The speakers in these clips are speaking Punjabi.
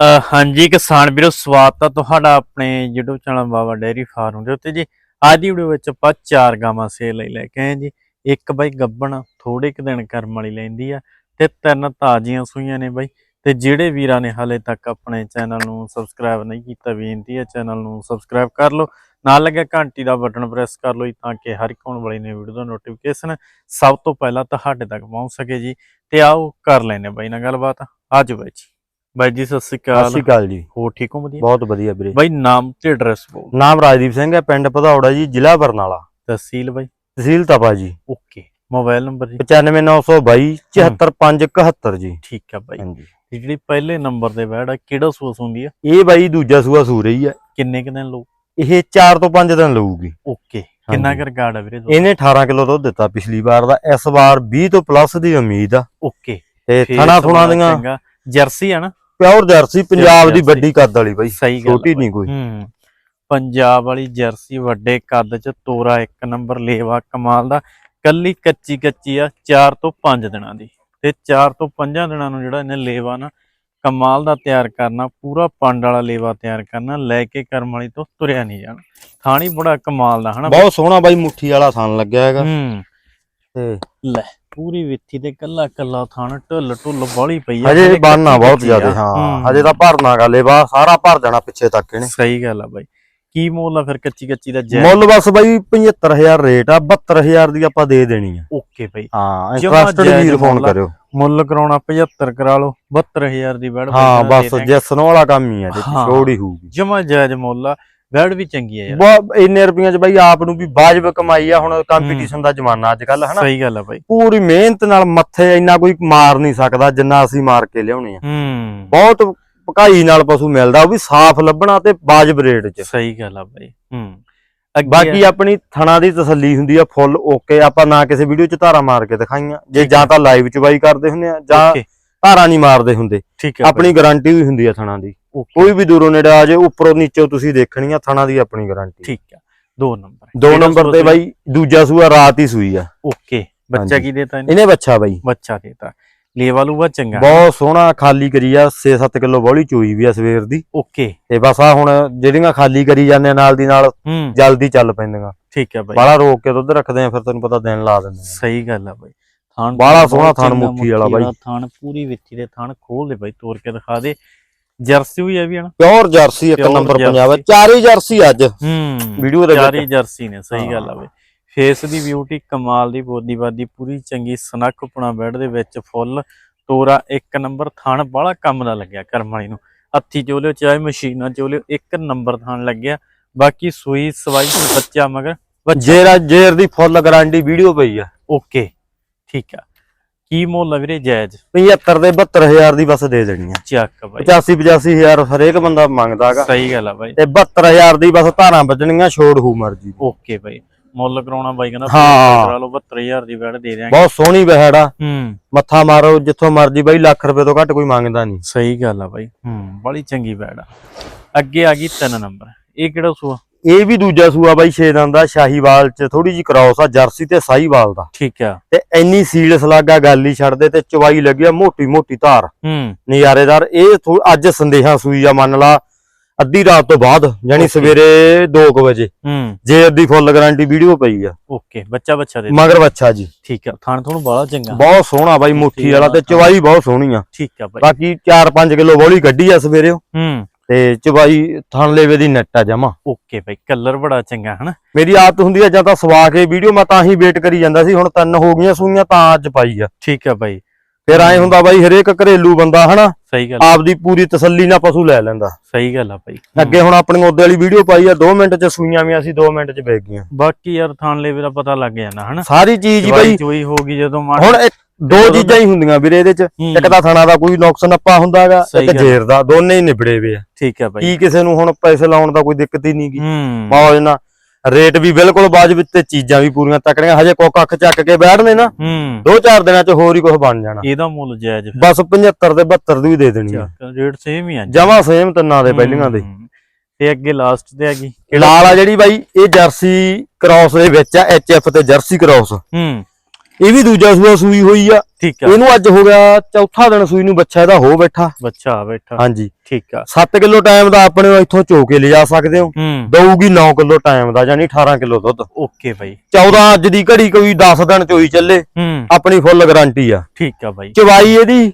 ਹਾਂਜੀ, ਕਿਸਾਨ ਵੀਰੋ, ਸਵਾਗਤ ਹੈ ਤੁਹਾਡਾ ਆਪਣੇ YouTube channel Baba dairy farm ਦੇ ਉੱਤੇ ਜੀ। ਅੱਜ ਦੀ ਵੀਡੀਓ ਵਿੱਚ ਆਪਾਂ ਚਾਰ ਗਾਵਾਂ ਸੇਲ ਲਈ ਲੈ ਕੇ ਆਏ ਜੀ। ਇੱਕ ਬਾਈ ਗੱਬਣ ਥੋੜੇ ਕੁ ਦਿਨ ਕਰਮ ਵਾਲੀ ਲੈਂਦੀ ਆ ਤੇ ਤਿੰਨ ਤਾਜ਼ੀਆਂ ਸੂਈਆਂ ਨੇ ਬਾਈ। ਤੇ ਜਿਹੜੇ ਵੀਰਾਂ ਨੇ ਹਾਲੇ ਤੱਕ ਆਪਣੇ ਚੈਨਲ ਨੂੰ ਸਬਸਕ੍ਰਾਈਬ ਨਹੀਂ ਕੀਤਾ, ਬੇਨਤੀ ਹੈ ਚੈਨਲ ਨੂੰ ਸਬਸਕ੍ਰਾਈਬ ਕਰ ਲਓ। ਨਾਲ ਲੱਗਿਆ ਘੰਟੀ ਦਾ ਬਟਨ ਪ੍ਰੈਸ ਕਰ ਲਓ ਜੀ ਤਾਂ ਕਿ ਹਰ ਇੱਕ ਆਉਣ ਵਾਲੀ ਨਵੀਂ ਵੀਡੀਓ ਦਾ ਨੋਟੀਫਿਕੇਸ਼ਨ ਸਭ ਤੋਂ ਪਹਿਲਾਂ ਤੁਹਾਡੇ ਤੱਕ ਪਹੁੰਚ ਸਕੇ ਜੀ। ਤੇ ਆਓ ਕਰ ਲੈਨੇ ਬਾਈ ਨਾਲ ਗੱਲਬਾਤ। ਆਜੋ ਬਾਈ ਜੀ। ਬਾਈ ਜੀ ਸਤਿ ਸ਼੍ਰੀ ਸਤਿ ਅਕਾਲ ਸ਼੍ਰੀ ਅਕਾਲ ਜੀ। ਹੋ ਠੀਕ ਹੋ ਵਧੀਆ? ਬਹੁਤ ਵਧੀਆ ਵੀਰੇ। ਬਾਈ ਨਾਮ ਤੇ ਐਡਰੈਸ ਬੋਲ ਨਾਮ ਰਾਜਦੀਪ ਸਿੰਘ ਹੈ ਪਿੰਡ ਭਦੌੜਾ ਜੀ ਜ਼ਿਲ੍ਹਾ ਬਰਨਾਲਾ। ਤਹਿਸੀਲ ਬਾਈ? ਤਹਿਸੀਲ ਤਪਾ ਜੀ। ਓਕੇ ਮੋਬਾਈਲ ਨੰਬਰ ਜੀ? 95922 74571 ਜੀ। ਠੀਕ ਆ ਬਾਈ। ਹਾਂਜੀ। ਤੇ ਜਿਹੜੀ ਪਹਿਲੇ ਨੰਬਰ ਦੇ ਆ ਕਿਹੜਾ ਸੂਸ ਹੁੰਦੀ ਆ? ਇਹ ਬਾਈ ਦੂਜਾ ਸੂਆ ਸੂ ਰਹੀ ਹੈ ਕਿੰਨੇ ਕੁ ਦਿਨ ਲਓ ਇਹ 4 ਤੋਂ 5 ਦਿਨ ਲਊਗੀ। ਓਕੇ ਕਿੰਨਾ। ਕਰ ਗਾੜ ਆ ਵੀਰੇ? ਇਹਨੇ 18 ਕਿਲੋ ਦੁੱਧ ਦਿੱਤਾ ਪਿਛਲੀ ਵਾਰ ਦਾ। ਇਸ ਵਾਰ 20 ਤੋਂ ਪਲੱਸ ਦੀ ਉਮੀਦ ਆ। ਓਕੇ। ਤੇ ਥਣਾ ਥੁਣਾ ਦੀਆਂ। ਜਰਸੀ ਆ ਨਾ? ਪਿਓਰ ਜਰਸੀ ਪੰਜਾਬ ਦੀ। ਵੱਡੀ ਕੱਦ ਵਾਲੀ ਬਾਈ। ਸਹੀ ਗੱਲ ਛੋਟੀ। ਨਹੀਂ ਕੋਈ। ਹੂੰ। ਪੰਜਾਬ ਵਾਲੀ ਜਰਸੀ ਵੱਡੇ ਕੱਦ ਚ ਤੋਰਾ ਇੱਕ ਨੰਬਰ ਲੇਵਾ ਕਮਾਲ ਦਾ। ਕੱਲੀ ਕੱਚੀ ਕੱਚੀ ਆ 4 ਤੋਂ 5 ਦਿਨਾਂ ਦੀ। ਤੇ 4 ਤੋਂ 5 ਦਿਨਾਂ ਨੂੰ ਜਿਹੜਾ ਇਹਨੇ ਲੇਵਾ ਨਾ ਕਮਾਲ ਦਾ ਤਿਆਰ ਕਰਨਾ ਪੂਰਾ ਪੰਡ ਵਾਲਾ ਲੇਵਾ ਤਿਆਰ ਕਰਨਾ ਲੈ ਕੇ ਕਰਮ ਵਾਲੀ ਤੋਂ ਤੁਰਿਆ ਨਹੀਂ ਜਾਣਾ। ਥਾਣੀ ਬੜਾ ਕਮਾਲ ਦਾ ਹਨਾ ਬਹੁਤ ਸੋਹਣਾ ਬਾਈ ਮੁੱਠੀ ਵਾਲਾ ਥਣ ਲੱਗਿਆ ਹੈਗਾ। ਹੂੰ। ਤੇ ਲੈ। ਪੂਰੀ ਵਿੱਥੀ ਤੇ ਕੱਲਾ ਕੱਲਾ ਥਣ ਢੁੱਲ ਢੁੱਲ ਬਾਲੀ ਪਈ ਆ ਹਜੇ ਬਾਨਾ ਬਹੁਤ ਜ਼ਿਆਦਾ। ਹਾਂ। ਹਜੇ ਤਾਂ ਭਰਨਾ ਗਾ ਲੇਵਾ ਸਾਰਾ ਭਰ ਜਾਣਾ ਪਿੱਛੇ ਤੱਕ ਇਹਨੇ। ਸਹੀ ਗੱਲ ਆ ਬਾਈ। ਕੀ ਮੁੱਲ ਆ ਫਿਰ ਕੱਚੀ ਕੱਚੀ ਦਾ ਜੈ? ਮੁੱਲ ਬਸ ਬਾਈ 75000 ਰੇਟ ਆ 72000 ਦੀ ਆਪਾਂ ਦੇ ਦੇਣੀ ਆ। ਓਕੇ ਬਾਈ। ਹਾਂ ਇੰਟਰਸਟਡ ਵੀਰ ਫੋਨ। ਕਰਿਓ। ਮੁੱਲ ਕਰਾਉਣਾ 75 ਕਰਾ ਲਓ 72000 ਦੀ ਬੈੜ ਹਾਂ ਬਸ ਜੈਸਨ ਵਾਲਾ ਕੰਮ ਹੀ ਆ ਜੇ। ਛੋੜ ਹੋਊਗੀ। ਜਮਾ ਜਾਇਜ਼ ਮੁੱਲ ਆ। ਬੈੜ ਵੀ ਚੰਗੀ ਆ ਯਾਰ। ਬਹੁਤ ਇੰਨੇ ਰੁਪਈਆਂ ਚ ਬਾਈ ਆਪ ਨੂੰ ਵੀ ਵਾਜਬ ਕਮਾਈ ਆ ਹੁਣ ਕੰਪੀਟੀਸ਼ਨ ਦਾ ਜ਼ਮਾਨਾ ਅੱਜ ਕੱਲ ਹਨਾ? ਸਹੀ ਗੱਲ ਆ ਬਾਈ। ਪੂਰੀ ਮਿਹਨਤ ਨਾਲ ਮੱਥੇ ਇੰਨਾ ਕੋਈ ਮਾਰ ਨਹੀਂ ਸਕਦਾ ਜਿੰਨਾ ਅਸੀਂ ਮਾਰ ਕੇ ਲਿਆਉਣੇ ਆ। ਹੂੰ। ਬਹੁਤ ਭਕਾਈ ਨਾਲ ਪਸ਼ੂ ਮਿਲਦਾ ਉਹ ਵੀ ਸਾਫ਼ ਲੱਭਣਾ ਤੇ ਵਾਜਬ ਰੇਟ 'ਚ। ਸਹੀ ਗੱਲ ਆ ਬਾਈ। ਹੂੰ। ਬਾਕੀ ਆਪਣੀ ਥਣਾ ਦੀ ਤਸੱਲੀ ਹੁੰਦੀ ਆ ਫੁੱਲ ਓਕੇ ਆਪਾਂ ਨਾ ਕਿਸੇ ਵੀਡੀਓ 'ਚ ਧਾਰਾ ਮਾਰ ਕੇ ਦਿਖਾਈਆਂ। ਜੇ ਜਾਂ ਤਾਂ ਲਾਈਵ ਚਵਾਈ ਕਰਦੇ ਹੁੰਦੇ ਆ ਜਾਂ ਧਾਰਾ ਨਹੀਂ ਮਾਰਦੇ ਹੁੰਦੇ। ਹੈ ਆਪਣੀ ਗਾਰੰਟੀ ਵੀ ਹੁੰਦੀ ਆ ਥਣਾ ਦੀ। ਕੋਈ ਵੀ ਦੂਰੋਂ ਨੇੜੇ ਆ ਜਾਏ ਉੱਪਰੋਂ ਨੀਚੋਂ ਤੁਸੀਂ ਦੇਖਣੀ ਆ ਥਣਾ ਦੀ ਆਪਣੀ ਗਾਰੰਟੀ ਠੀਕ ਆ। ਦੋ ਨੰਬਰ। ਦੋ ਕਿਹੜਾ ਨੰਬਰ ਤੇ ਬਾਈ ਦੂਜਾ ਸੂਆ ਰਾਤ ਹੀ ਸੂਈ ਆ। ਓਕੇ ਬੱਚਾ। ਕੀ ਦੇਤਾ ਇਹਨੇ? ਇਹਨੇ ਬੱਚਾ ਬਾਈ। ਬੱਚਾ ਦੇਤਾ। ਲੇਵਾ ਲੂਵਾ ਚੰਗਾ। ਬਹੁਤ ਸੋਹਣਾ ਖਾਲੀ ਕਰੀ ਆ 6-7 ਕਿਲੋ ਬੋਲੀ ਚੋਈ ਵੀ ਆ ਸਵੇਰ ਦੀ। ਓਕੇ ਤੇ ਬਸ ਆ ਹੁਣ ਜਿਹੜੀਆਂ ਖਾਲੀ ਕਰੀ ਜਾਂਦੇ ਆ ਨਾਲ ਦੀ ਨਾਲ ਜਲਦੀ ਚੱਲ ਪੈਂਦੀਆਂ। ਠੀਕ ਹੈ ਬਾਈ। ਬਾਹਲਾ ਰੋਕ ਕੇ ਦੁੱਧ ਰੱਖਦੇ ਆ ਫਿਰ ਤੈਨੂੰ ਪਤਾ ਦਿਨ ਲਾ ਦਿੰਦੇ ਆ। ਸਹੀ ਗੱਲ ਆ ਬਾਈ। ਥਾਣ ਬਹੁਤ ਸੋਹਣਾ ਥਣ ਮੁੱਠੀ ਵਾਲਾ ਬਾਈ। ਥਾਣ ਪੂਰੀ ਵਿੱਥੀ ਦੇ ਥਾਣ ਖੋਲ ਦੇ ਬਾਈ ਤੋੜ ਕੇ ਦਿਖਾ ਦੇ। ਜਰਸੀ ਹੋਈ ਆ ਵੀ ਹਨਾ। ਪਿਓਰ ਜਰਸੀ ਇੱਕ ਨੰਬਰ ਪੰਜਾਬ ਜਰਸੀ। ਚਾਰੇ ਜਰਸੀ ਅੱਜ। ਹੂੰ ਵੀਡੀਓ ਦੇ ਚਾਰੀ ਜਰਸੀ ਨੇ ਸਹੀ ਗੱਲ ਆ ਬਈ। ਫੇਸ ਦੀ ਬਿਊਟੀ ਕਮਾਲ ਦੀ ਬੋਦੀ ਬਾਦੀ ਪੂਰੀ ਚੰਗੀ ਸਨੱਖਪਣਾ ਬੈਡ ਦੇ ਵਿੱਚ ਫੁੱਲ। ਤੋਰਾ ਇੱਕ ਨੰਬਰ ਥਣ ਬਾਹਲਾ ਕੰਮ ਦਾ ਲੱਗਿਆ ਕਰਮ ਵਾਲੀ ਨੂੰ। ਹੱਥੀ ਚੋਲਿਓ ਚਾਹੇ ਮਸ਼ੀਨਾਂ ਚੋਲਿਓ ਇੱਕ ਨੰਬਰ ਥਣ ਲੱਗਿਆ। ਬਾਕੀ ਸੂਈ ਸਵਾਈ ਬੱਚਾ ਮਗਰ ਜੇਰਾ ਜੇਰ ਦੀ ਫੁੱਲ ਗਾਰੰਟੀ ਵੀਡੀਓ ਪਈ ਆ। ਓਕੇ ਠੀਕ ਆ। ਕੀ ਮੁੱਲ ਆ ਵੀਰੇ ਜਾਇਜ਼? 75 ਦੇ 72000 ਦੀ ਬਸ ਦੇ ਦੇਣੀ ਆ। ਚੱਕ ਬਾਈ। 85 85000 ਹਰੇਕ ਬੰਦਾ ਮੰਗਦਾਗਾ ਸਹੀ ਗੱਲ ਆ ਬਾਈ। ਤੇ 72000 ਦੀ ਬਸ ਧਾਰਾਂ ਵੱਜਣੀਆਂ ਛੋੜ ਹੂ ਮਰਜ਼ੀ। ਓਕੇ ਬਾਈ। ਮੁੱਲ ਕਰਾਉਣਾ ਬਾਈ ਕਹਿੰਦਾ ਹਾਂ। ਕਰਾ ਲਓ 72000 ਦੀ ਬੈਡ ਦੇ ਦਿਆਂਗੇ। ਬਹੁਤ ਸੋਹਣੀ ਬਹਿੜ ਆ। ਹੂੰ। ਮੱਥਾ ਮਾਰੋ ਜਿੱਥੋਂ ਮਰਜ਼ੀ ਬਾਈ ਲੱਖ ਰੁਪਏ ਤੋਂ ਘੱਟ ਕੋਈ ਮੰਗਦਾ ਨਹੀਂ। ਸਹੀ ਗੱਲ ਆ ਬਾਈ। ਹੂੰ ਬੜੀ ਚੰਗੀ ਬੈਡ ਆ। ਅੱਗੇ ਆ ਗਈ 3 ਨੰਬਰ। ਇਹ ਕਿਹੜਾ ਸੂਆ? ਇਹ ਵੀ ਦੂਜਾ ਸੂਆ ਬਾਈ ਛੇ ਦੰਦ ਦਾ ਸ਼ਾਹੀਵਾਲ ਚ ਥੋੜੀ ਜੀ ਕ੍ਰਾਸ ਆ ਜਰਸੀ ਤੇ ਸਾਹੀਵਾਲ ਦਾ। ਠੀਕ ਆ। ਤੇ ਇੰਨੀ ਸੀਲ ਸਲਾਗਾ ਗੱਲ ਹੀ ਛੱਡਦੇ ਤੇ ਚਵਾਈ ਲੱਗਿਆ ਮੋਟੀ ਮੋਟੀ ਧਾਰ। ਹੂੰ। ਨਜ਼ਾਰੇਦਾਰ ਇਹ ਅੱਜ ਸੰਦੇਹਾ ਸੂਈ ਆ ਮੰਨ ਲਾ ਅੱਧੀ ਰਾਤ ਤੋਂ ਬਾਅਦ ਯਾਨੀ. ਸਵੇਰੇ 2 ਵਜੇ। ਜੇ ਅੱਧੀ ਫੁੱਲ ਗਾਰੰਟੀ ਵੀਡੀਓ ਪਈ ਆ। ਓਕੇ ਬੱਚਾ ਬੱਚਾ ਦੇ ਮਗਰ ਬੱਚਾ ਜੀ। ਠੀਕ ਆ ਥਾਣ ਥੋਨੂੰ ਬਾਲਾ ਚੰਗਾ। ਬਹੁਤ ਸੋਹਣਾ ਬਾਈ ਮੁੱਠੀ ਵਾਲਾ ਤੇ ਚਵਾਈ ਬਹੁਤ ਸੋਹਣੀ ਆ। ਠੀਕ ਆ ਬਾਈ। ਬਾਕੀ 4-5 ਕਿਲੋ ਬੋਲੀ ਕੱਢੀ ਆ ਸਵੇਰੇ ਹੂੰ। ਤੇ ਚਵਾਈ ਥਣ ਲੇਵੇ ਦੀ ਨੈਟ ਆ ਜਮਾ। ਓਕੇ ਬਾਈ ਕਲਰ ਬੜਾ ਚੰਗਾ ਹਨਾ? ਮੇਰੀ ਆਦਤ ਹੁੰਦੀ ਆ ਜਾਂ ਤਾਂ ਸਵਾ ਕੇ ਵੀਡੀਓ ਮੈਂ ਤਾਂ ਹੀ ਵੇਟ ਕਰੀ ਜਾਂਦਾ ਸੀ ਹੁਣ ਤਿੰਨ ਹੋ ਗਈਆਂ ਸੂਈਆਂ ਤਾਂ ਅੱਜ ਪਾਈ ਆ। ਠੀਕ ਆ ਬਾਈ। ਫਿਰ ਐ ਹੁੰਦਾ ਬਾਈ ਹਰੇਕ ਘਰੇਲੂ ਬੰਦਾ ਹਨਾ? ਸਹੀ ਗੱਲ ਆਪਦੀ ਪੂਰੀ ਤਸੱਲੀ ਨਾਲ ਪਸ਼ੂ ਲੈ ਲੈਂਦਾ। ਸਹੀ ਗੱਲ ਆ ਬਾਈ। ਅੱਗੇ ਹੁਣ ਆਪਣੀ ਉਹਦੇ ਵਾਲੀ ਵੀਡੀਓ ਪਾਈ ਆ 2 ਮਿੰਟ ਚ ਸੂਈਆਂ ਵੀ ਅਸੀਂ 2 ਮਿੰਟ ਚ ਵੇਚ ਗਈਆਂ। ਬਾਕੀ ਯਾਰ ਥਾਣ ਲੈਵੇ ਦਾ ਪਤਾ ਲੱਗ ਜਾਂਦਾ ਹਨਾ? ਸਾਰੀ ਚੀਜ਼ ਬਾਈ ਚੋਈ ਹੋ ਗਈ ਜਦੋਂ ਹੁਣ ਇੱਕ- ਦੋ ਚੀਜ਼ਾਂ ਹੀ ਹੁੰਦੀਆਂ ਵੀਰੇ ਇਹਦੇ ਚ। ਇੱਕ ਤਾਂ ਥਣਾ ਦਾ ਕੋਈ ਨੁਕਸ ਨੱਪਾ ਹੁੰਦਾਗਾ ਇੱਕ। ਜੇਰ ਦਾ ਦੋਨੇ ਹੀ ਨਿਬੜੇ ਵੇ ਆ। ਠੀਕ ਆ ਬਾਈ ਕੀ ਕਿਸੇ ਨੂੰ ਹੁਣ ਪੈਸੇ ਲਾਉਣ ਦਾ ਕੋਈ ਦਿੱਕਤ ਹੀ ਨਹੀਂ ਗੀ। ਹੂੰ। ਮੌਜ ਨਾਲ ਰੇਟ ਵੀ ਬਿਲਕੁਲ ਵਾਜਬ ਤੇ ਚੀਜ਼ਾਂ ਵੀ ਪੂਰੀਆਂ ਤਕੜੀਆਂ ਹਜੇ ਕੋਕ ਅੱਖ ਚੱਕ ਕੇ ਬੈਠਨੇ ਨਾ ਦੋ ਚਾਰ ਦਿਨਾਂ ਚ ਹੋਰ ਹੀ ਕੁਝ ਬਣ ਜਾਣਾ। ਇਹਦਾ ਮੁੱਲ ਜਾਇਜ਼ ਬਸ 75 ਤੇ 72 ਦੀ ਦੇ ਦੇਣੀ ਆ। ਰੇਟ ਸੇਮ ਹੀ ਆ ਜਮਾ ਸੇਮ ਤਿੰਨਾਂ ਦੇ ਪਹਿਲੀਆਂ ਦੇ। ਤੇ ਅੱਗੇ ਲਾਸਟ ਤੇ ਆ ਗਈ ਲਾਲ ਆ ਜਿਹੜੀ ਬਾਈ ਇਹ ਜਰਸੀ ਕ੍ਰਾਸ ਦੇ ਵਿੱਚ ਆ ਐਚਐਫ ਤੇ ਜਰਸੀ ਕ੍ਰਾਸ। ਹੂੰ। ਇਹ ਵੀ ਦੂਜਾ ਸੂਆ ਸੂਈ ਹੋਈ ਆ। ਠੀਕ ਆ। ਇਹਨੂੰ ਅੱਜ ਹੋ ਗਿਆ ਚੌਥਾ ਦਿਨ ਸੂਈ ਨੂੰ ਬੱਚਾ ਇਹਦਾ ਹੋ ਬੈਠਾ। ਬੱਚਾ ਆ ਬੈਠਾ। ਹਾਂਜੀ। ਠੀਕ ਆ। 7 ਕਿਲੋ ਟਾਈਮ ਦਾ ਆਪਣੇ ਇੱਥੋਂ ਚੋ ਕੇ ਲਿਜਾ ਸਕਦੇ ਹੋ। ਦਊਗੀ 9 ਕਿਲੋ ਟਾਈਮ ਦਾ ਯਾਨੀ 18 ਕਿਲੋ ਦੁੱਧ। ਓਕੇ ਬਾਈ। 14 ਅੱਜ ਦੀ ਘੜੀ ਕੋਈ 10 ਦਿਨ ਚੋਈ ਚੱਲੇ। ਆਪਣੀ ਫੁੱਲ ਗਾਰੰਟੀ ਆ। ਠੀਕ ਆ ਬਾਈ। ਚਵਾਈ ਇਹਦੀ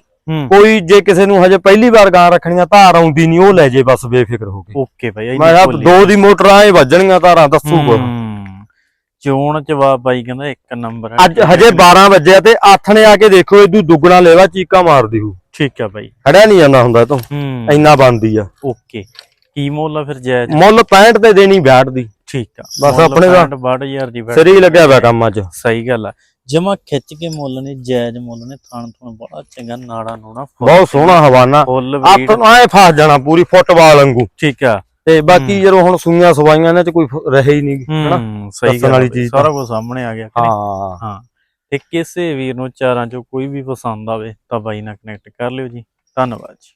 ਕੋਈ ਜੇ ਕਿਸੇ ਨੂੰ ਹਜੇ ਪਹਿਲੀ ਵਾਰ ਗਾਂ ਰੱਖਣੀਆਂ ਧਾਰ ਆਉਂਦੀ ਨਹੀਂ ਉਹ ਲੈ ਜੇ ਬਸ ਬੇਫਿਕਰ ਹੋ ਕੇ। ਓਕੇ ਬਾਈ ਮੈਂ ਭੋਲੀ। ਦੋ ਦੀ ਮੋਟਰ ਆਏ ਵੱਜਣੀਆਂ ਧਾਰਾਂ ਦੱਸੂਗਾ ਚੋਣ ਜਵਾਬ ਬਾਈ ਕਹਿੰਦਾ ਇੱਕ ਨੰਬਰ ਹੈ। ਅੱਜ ਹਜੇ 12 ਵਜੇ ਤੇ ਆਥਣੇ ਆ ਕੇ ਦੇਖੋ ਇਹਦੂ ਦੁੱਗਣਾ ਲੈਵਾ ਚੀਕਾ ਮਾਰਦੀ ਹੂ। ਠੀਕ ਆ ਬਾਈ। ਖੜਿਆ ਨਹੀਂ ਜਾਂਦਾ ਹੁੰਦਾ ਤੋਂ। ਇੰਨਾ ਬੰਦੀ ਆ। ਓਕੇ। ਕੀ ਮੁੱਲ ਆ ਫਿਰ ਜਾਇਜ਼? ਮੁੱਲ 65 ਤੇ ਦੇਣੀ ਬੈਠ ਦੀ। ਠੀਕ ਆ। ਬਸ ਆਪਣੇ ਦਾ- 62000 ਦੀ ਬੈਠ ਸਿਰ ਹੀ ਲੱਗਿਆ ਹੋਇਆ ਕੰਮ ਅੱਜ। ਸਹੀ ਗੱਲ ਆ। ਜਮਾ ਖਿੱਚ ਕੇ ਮੁੱਲ ਨੇ ਜਾਇਜ਼ ਮੁੱਲ ਨੇ ਥਣ ਥਣ ਬੜਾ ਚੰਗਾ ਨਾੜਾ ਨੂਣਾ ਬਹੁਤ ਸੋਹਣਾ ਹਵਾਨਾ। ਵੀਡ। ਨੂੰ ਐ ਫਸ ਜਾਣਾ ਪੂਰੀ ਫੁੱਟਬਾਲ ਵਾਂਗੂ। ਠੀਕ ਆ। ਤੇ ਬਾਕੀ ਜਦੋਂ ਹੁਣ ਸੂਈਆਂ ਸਵਾਈਆਂ ਇਹਨਾਂ ਚ ਕੋਈ ਰਹੇ ਹੀ ਨਹੀਂ ਹਨਾ? ਸਹੀ ਗੱਲ ਵਾਲੀ ਚੀਜ਼। ਸਾਰਾ ਕੁਝ ਸਾਹਮਣੇ ਆ ਗਿਆ? ਹਾਂ। ਹਾਂ। ਤੇ ਕਿਸੇ ਵੀਰ ਨੂੰ ਚਾਰਾਂ ਚੋਂ ਕੋਈ ਵੀ ਪਸੰਦ ਆਵੇ ਤਾਂ ਬਾਈ ਨਾਲ ਕਨੈਕਟ ਕਰ ਲਿਓ ਜੀ। ਧੰਨਵਾਦ ਜੀ।